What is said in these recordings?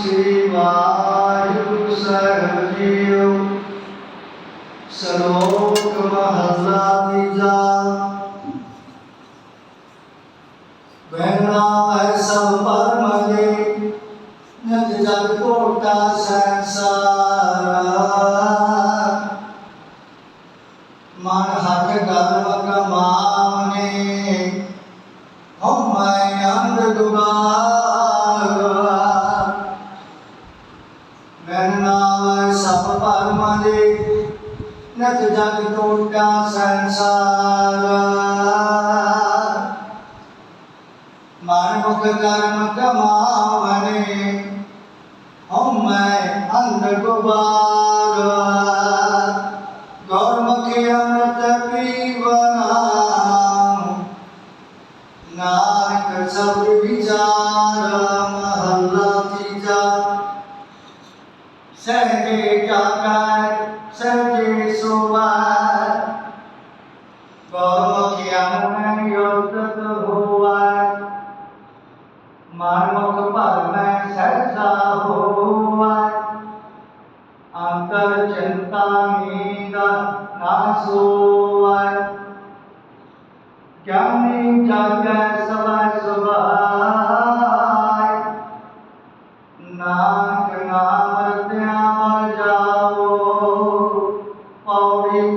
शिवायु सर्वजीव श्लोक महला तीजा बहना है सब पर मगे नद जल कोटा संसार मान हाथ डाल न तो जाने टोटा संसार मानमुख कर्म कमावने हम मैं अंध गुबार गौरमुखी अमृत पीवना नारक सब विचार महल्ला तीजा सहने का सहने ਮਾਨਮੁਖ ਭਰਮੈ ਸਹਿਜਾ ਹੋਵੈ ਅੰਤਰ ਚਿੰਤਾ ਨੀਂਦ ਨਾ ਸੋਵੈ ਗਿਆਨੀ ਜਾਗੈ ਸਵੈ ਸੁਭਾਇ ਨਾਨਕ ਨਾਮ ਰਤਿਆ ਮਰ ਜਾਓ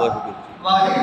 Lagi.